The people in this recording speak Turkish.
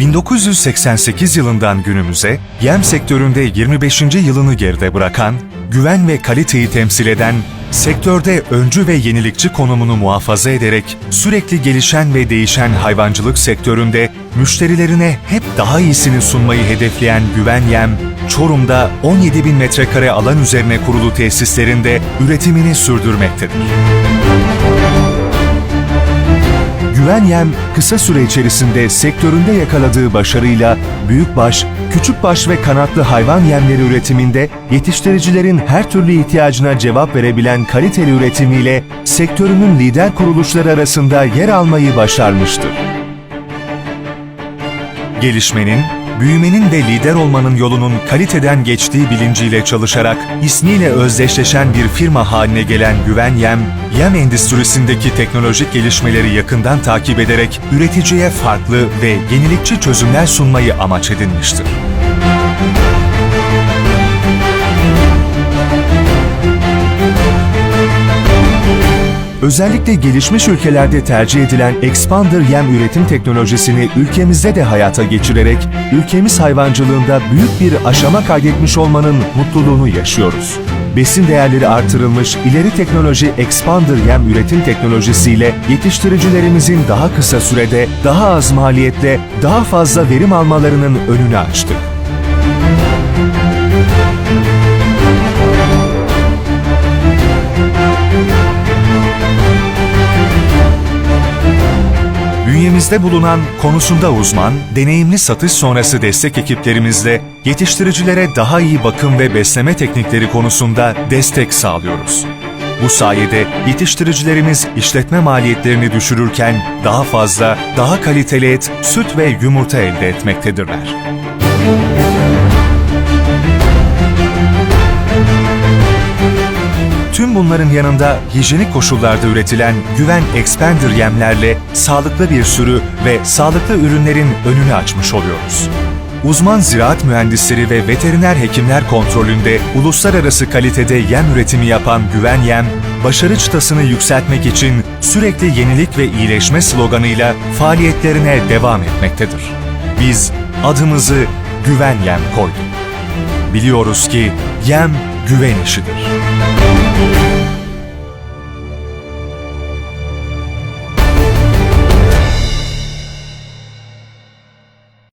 1988 yılından günümüze yem sektöründe 25. yılını geride bırakan, güven ve kaliteyi temsil eden, sektörde öncü ve yenilikçi konumunu muhafaza ederek sürekli gelişen ve değişen hayvancılık sektöründe müşterilerine hep daha iyisini sunmayı hedefleyen Güven Yem, Çorum'da 17 bin metrekare alan üzerine kurulu tesislerinde üretimini sürdürmektedir. Güven Yem, kısa süre içerisinde sektöründe yakaladığı başarıyla büyükbaş, küçükbaş ve kanatlı hayvan yemleri üretiminde yetiştiricilerin her türlü ihtiyacına cevap verebilen kaliteli üretimiyle sektörünün lider kuruluşları arasında yer almayı başarmıştır. Gelişmenin, büyümenin ve lider olmanın yolunun kaliteden geçtiği bilinciyle çalışarak ismiyle özdeşleşen bir firma haline gelen Güven Yem, yem endüstrisindeki teknolojik gelişmeleri yakından takip ederek üreticiye farklı ve yenilikçi çözümler sunmayı amaç edinmiştir. Özellikle gelişmiş ülkelerde tercih edilen Expander yem üretim teknolojisini ülkemizde de hayata geçirerek ülkemiz hayvancılığında büyük bir aşama kaydetmiş olmanın mutluluğunu yaşıyoruz. Besin değerleri artırılmış ileri teknoloji Expander yem üretim teknolojisiyle yetiştiricilerimizin daha kısa sürede, daha az maliyetle, daha fazla verim almalarının önünü açtık. Bünyemizde bulunan konusunda uzman, deneyimli satış sonrası destek ekiplerimizle yetiştiricilere daha iyi bakım ve besleme teknikleri konusunda destek sağlıyoruz. Bu sayede yetiştiricilerimiz işletme maliyetlerini düşürürken daha fazla, daha kaliteli et, süt ve yumurta elde etmektedirler. Tüm bunların yanında hijyenik koşullarda üretilen Güven Expander yemlerle sağlıklı bir sürü ve sağlıklı ürünlerin önünü açmış oluyoruz. Uzman ziraat mühendisleri ve veteriner hekimler kontrolünde uluslararası kalitede yem üretimi yapan Güven Yem, başarı çıtasını yükseltmek için sürekli yenilik ve iyileşme sloganıyla faaliyetlerine devam etmektedir. Biz adımızı Güven Yem koyduk. Biliyoruz ki yem güven işidir.